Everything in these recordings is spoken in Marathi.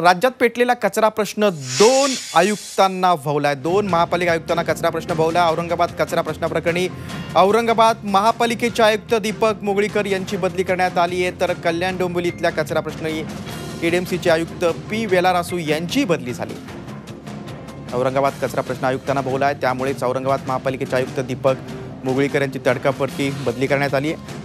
राज्यात पेटलेला कचरा प्रश्न दोन आयुक्तांना भवलाय. दोन महापालिका आयुक्तांना कचरा प्रश्न भवला औरंगाबाद कचरा प्रश्नाप्रकरणी औरंगाबाद महापालिकेचे आयुक्त दीपक मुगळीकर यांची बदली करण्यात आली आहे. तर कल्याण डोंबिवलीतल्या कचरा प्रश्नी केडीएमसीचे आयुक्त पी वेलारासू यांची बदली झाली. औरंगाबाद कचरा प्रश्न आयुक्तांना भोवला आहे त्यामुळेच औरंगाबाद महापालिकेचे आयुक्त दीपक मुगळीकर यांची तडकाफडकी बदली करण्यात आली आहे.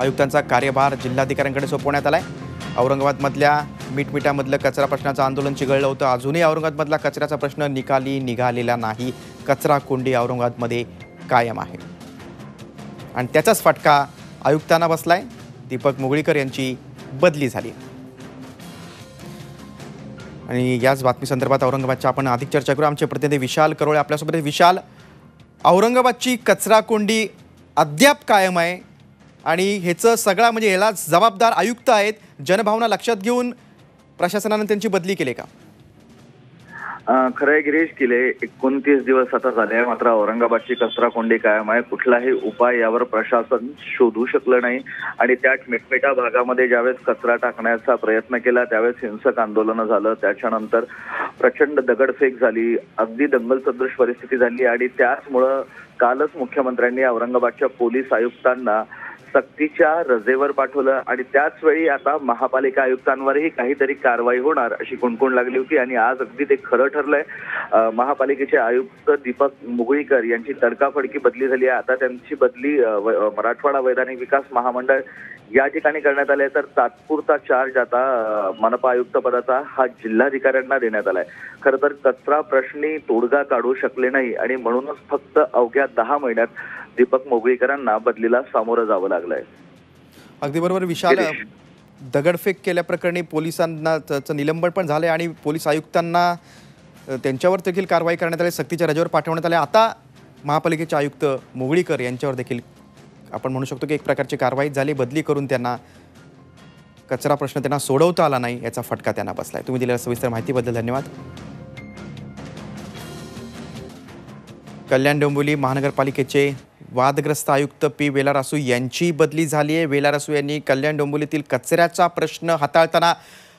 आयुक्तांचा कार्यभार जिल्हाधिकाऱ्यांकडे सोपवण्यात आला आहे औरंगाबादमधल्या मिटमिटामधलं कचरा प्रश्नाचं आंदोलन चिघळलं होतं. अजूनही औरंगाबादमधला कचऱ्याचा प्रश्न निकाली निघालेला नाही. कचरा कोंडी औरंगाबादमध्ये कायम आहे. आणि त्याचाच फटका आयुक्तांना बसलाय. दीपक मुगळीकर यांची बदली झाली. आणि याच बातमीसंदर्भात औरंगाबादच्या आपण अधिक चर्चा करू. आमचे प्रतिनिधी विशाल करोळे आपल्यासोबत विशाल औरंगाबादची कचरा कोंडी अद्याप कायम आहे. आणि ह्याचं सगळा म्हणजे ह्याला जबाबदार आयुक्त आहेत. जनभावना लक्षात घेऊन प्रशासनानं त्यांची बदली केली का? खरंय खरं गिरीश किले एकोणतीस दिवस आता झाले आहे. मात्र औरंगाबादची कचरा कोंडी कायम आहे. कुठलाही उपाय यावर प्रशासन शोधू शकलं नाही. आणि त्या मिटमिटा भागामध्ये ज्यावेळेस कचरा टाकण्याचा प्रयत्न केला त्यावेळेस हिंसक आंदोलनं झालं. त्याच्यानंतर प्रचंड दगडफेक झाली. अगदी दंगल सदृश परिस्थिती झाली. आणि त्याचमुळं कालच मुख्यमंत्र्यांनी औरंगाबादच्या पोलीस आयुक्तांना सक्तीच्या रजेवर पाठवलं आणि त्याच वेळी आता महापालिका आयुक्तांवरही काहीतरी कारवाई होणार अशी कुणकुण लागली होती आणि आज अगदी ते खरं ठरलंय. महापालिकेचे आयुक्त दीपक मुगळीकर यांची तडकाफडकी बदली झाली आहे. आता त्यांची बदली मराठवाडा वैधानिक विकास महामंडळ या ठिकाणी करण्यात आले तर तात्पुरता चार्ज आता मनपा आयुक्त पदाचा हा जिल्हाधिकाऱ्यांना देण्यात आलाय. खरं तर कचरा प्रश्नी तोडगा काढू शकले नाही आणि म्हणूनच फक्त अवघ्या दहा महिन्यात दीपक मुगळीकरांना बदलीला सामोरं जावं लागलंय. अगदी बरोबर विशाल. दगडफेक केल्याप्रकरणी पोलिसांना त्याचं निलंबन पण झालं आणि पोलीस आयुक्तांना त्यांच्यावर देखील कारवाई करण्यात आली सक्तीच्या रजेवर पाठवण्यात आले. आता महापालिकेचे आयुक्त मुगळीकर यांच्यावर देखील आपण म्हणू शकतो की एक प्रकारची कारवाई झाली बदली करून त्यांना कचरा प्रश्न त्यांना सोडवता आला नाही याचा फटका त्यांना बसलाय. तुम्ही दिलेल्या सविस्तर माहितीबद्दल धन्यवाद. कल्याण डोंबिवली महानगरपालिकेचे वादग्रस्त आयुक्त पी वेलारासू यांची बदली झाली आहे वेलारासू यांनी कल्याण डोंबिवलीतील कचऱ्याचा प्रश्न हाताळताना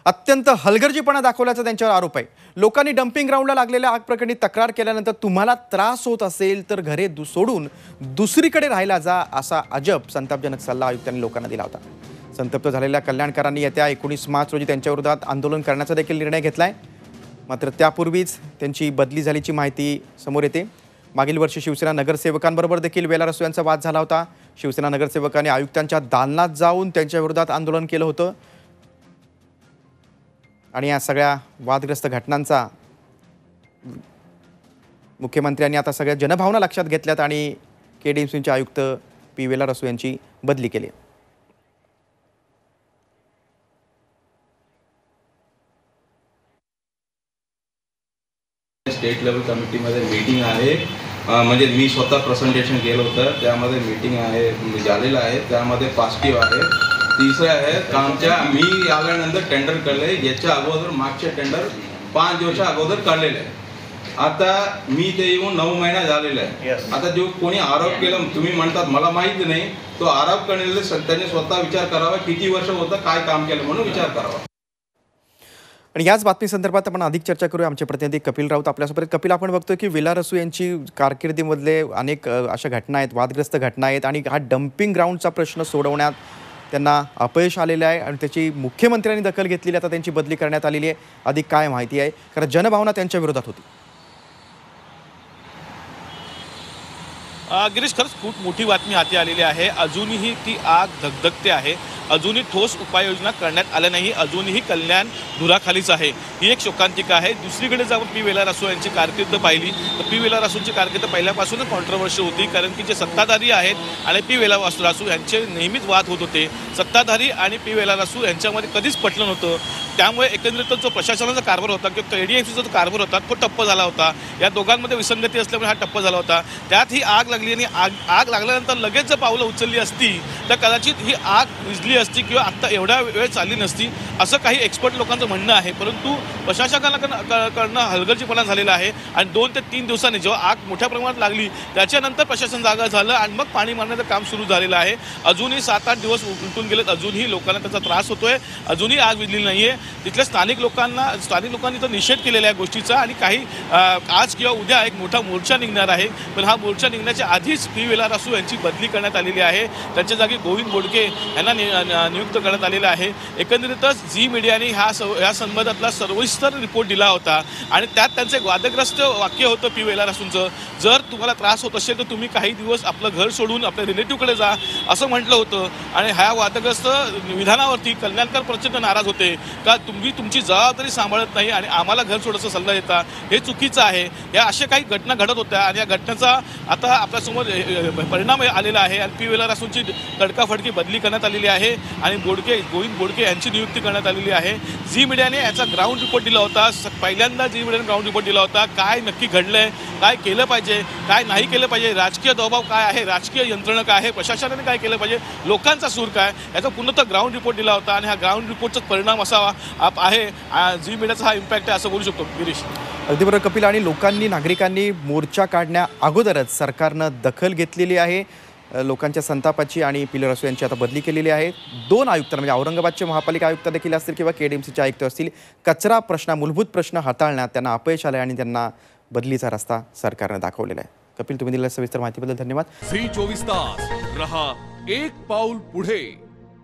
अत्यंत हलगर्जीपणा दाखवल्याचा त्यांच्यावर आरोप आहे. लोकांनी डम्पिंग ग्राउंडला लागलेल्या आग प्रकरणी तक्रार केल्यानंतर तुम्हाला त्रास होत असेल तर घरे दु सोडून दुसरीकडे राहायला जा असा अजब संतापजनक सल्ला आयुक्तांनी लोकांना दिला होता. संतप्त झालेल्या कल्याणकारांनी येत्या एकोणीस मार्च रोजी त्यांच्याविरोधात आंदोलन करण्याचा देखील निर्णय घेतला आहे मात्र त्यापूर्वीच त्यांची बदली झाल्याची माहिती समोर येते. मागील वर्षी शिवसेना नगरसेवकांबरोबर देखील वेलारसू यांचा वाद झाला होता. शिवसेना नगरसेवकांनी आयुक्तांच्या दालनात जाऊन त्यांच्या विरोधात आंदोलन केलं होतं. आणि या सगळ्या वादग्रस्त घटनांचा मुख्यमंत्र्यांनी आता सगळ्या जनभावना लक्षात घेतल्यात आणि के डी एम सीचे आयुक्त पी वेलारसू यांची बदली केली स्टेट लेवल कमिटीमध्ये मीटिंग आहे. म्हणजे मी स्वतः प्रेझेंटेशन केलं होतं. त्यामध्ये मीटिंग आहे झालेलं आहे. त्यामध्ये पॉझिटिव्ह आहे. तिसरं आहे का आमच्या मी आल्यानंतर टेंडर काढले. याच्या अगोदर मागचे टेंडर पाच दिवसा अगोदर काढलेले आहे आता मी ते येऊन नऊ महिना झालेला आहे आता जो कोणी आरोप केला तुम्ही म्हणतात मला माहिती नाही. तो आरोप करण्याला त्यांनी स्वतः विचार करावा किती वर्ष होतं काय काम केलं म्हणून विचार करावा. आणि याच बातमीसंदर्भात आपण अधिक चर्चा करूया. आमचे प्रतिनिधी कपिल राऊत आपल्यासोबत कपिल आपण बघतोय की विलारसू यांची कारकिर्दीमधले अनेक अशा घटना आहेत वादग्रस्त घटना आहेत आणि हा डम्पिंग ग्राउंडचा प्रश्न सोडवण्यात त्यांना अपयश आलेलं आहे आणि त्याची मुख्यमंत्र्यांनी दखल घेतलेली आता त्यांची बदली करण्यात आलेली आहे. अधिक काय माहिती आहे? कारण जनभावना त्यांच्या विरोधात होती. गिरीश खरंच खूप मोठी बातमी हाती आलेली आहे. अजूनही ती आग धगधगते आहे. अजूनही ठोस उपाययोजना करण्यात आल्या नाही अजूनही कल्याण धुराखालीच आहे. ही एक शोकांतिका आहे. दुसरीकडे जर पी वेला रासू यांची कारकीर्द पाहिली. तर पी वेला रासूंची कारकीर्द पहिल्यापासूनच कॉन्ट्रोवर्शी होती कारण की जे सत्ताधारी आहेत आणि पी वेला रासू यांचे नेहमीच वाद होत होते. सत्ताधारी आणि पी वेला रासू यांच्यामध्ये कधीच पटलं नव्हतं. त्यामुळे एकंदरीत जो प्रशासनाचा कारभार होता किंवा सीचा जो कारभार होता तो टप्प झाला होता. या दोघांमध्ये विसंगती असल्यामुळे हा टप्प झाला होता. त्यात ही आग लागली आणि आग आग लागल्यानंतर लगेच जर पावलं उचलली असती तर कदाचित ही आग विजली असती किंवा आत्ता एवढा वेळ चालली नसती असं काही एक्सपर्ट लोकांचं म्हणणं आहे. परंतु प्रशासकाला कडनं हलगर्जीपणा झालेला आहे आणि दोन ते तीन दिवसांनी जेव्हा आग मोठ्या प्रमाणात लागली त्याच्यानंतर प्रशासन जागा झालं आणि मग पाणी मारण्याचं काम सुरू झालेलं आहे. अजूनही सात आठ दिवस उलटून गेलेत. अजूनही लोकांना त्याचा त्रास होतोय. अजूनही आग विजली नाही आहे तिथल्या स्थानिक लोकांना स्थानिक लोकांनी तर निषेध केलेला आहे गोष्टीचा आणि काही आज किंवा उद्या एक मोठा मोर्चा निघणार आहे. पण हा मोर्चा निघण्याच्या आधीच पी वेला रासू यांची बदली करण्यात आलेली आहे. त्यांच्या जागी गोविंद बोडके यांना नि- नियुक्त करण्यात आलेलं आहे. एकंदरीतच झी मीडियाने ह्या सव ह्या संबंधातला सर्वस्तर रिपोर्ट दिला होता आणि त्यात त्यांचं एक वादग्रस्त वाक्य होतं पी वेला रासूंचं. जर तुम्हाला त्रास होत असेल तर तुम्ही काही दिवस आपलं घर सोडून आपल्या रिलेटिव्हकडे जा असं म्हटलं होतं. आणि ह्या वादग्रस्त विधानावरती कल्याणकर प्रचंड नाराज होते. का तुम्ही तुमची जबाबदारी सांभाळत नाही आणि आम्हाला घर सोडायचा सल्ला देता हे चुकीचं आहे. या अशा काही घटना घडत होत्या आणि या घटनेचा आता आपल्यासमोर परिणाम आलेला आहे. आणि पी वेला असूनची तडकाफडकी बदली करण्यात आलेली आहे आणि बोडके गोविंद बोडके यांची नियुक्ती करण्यात आलेली आहे. झी मीडियाने याचा ग्राउंड रिपोर्ट दिला होता. स- पहिल्यांदा झी मीडियाने ग्राउंड रिपोर्ट दिला होता. काय नक्की घडलंय? काय केलं पाहिजे? काय नाही केलं पाहिजे? राजकीय दबाव काय आहे? राजकीय यंत्रणा काय आहे? प्रशासनाने काय केलं पाहिजे? लोकांचा सूर काय? याचा पूर्णतः ग्राउंड रिपोर्ट दिला होता आणि हा ग्राउंड रिपोर्टचा परिणाम असावा. आहे झी मीडियाचा हा इम्पॅक्ट आहे असं बोलू शकतो गिरीश. अगदी बरोबर. कपिल आणि लोकांनी नागरिकांनी मोर्चा काढण्या अगोदरच सरकारनं दखल घेतलेली आहे. लोकांच्या संतापाची आणि पिलर असो यांची आता बदली केलेली आहे. दोन आयुक्त म्हणजे औरंगाबादचे महापालिका आयुक्त देखील असतील किंवा के डी एम सीचे आयुक्त असतील कचरा प्रश्न मूलभूत प्रश्न हाताळण्यात त्यांना अपयश आलं आणि त्यांना बदलीचा रस्ता सरकारनं दाखवलेला आहे. कपिल तुम्ही दिलेल्या सविस्तर माहितीबद्दल धन्यवाद. झी चोवीस तास. रहा एक पाऊल पुढे.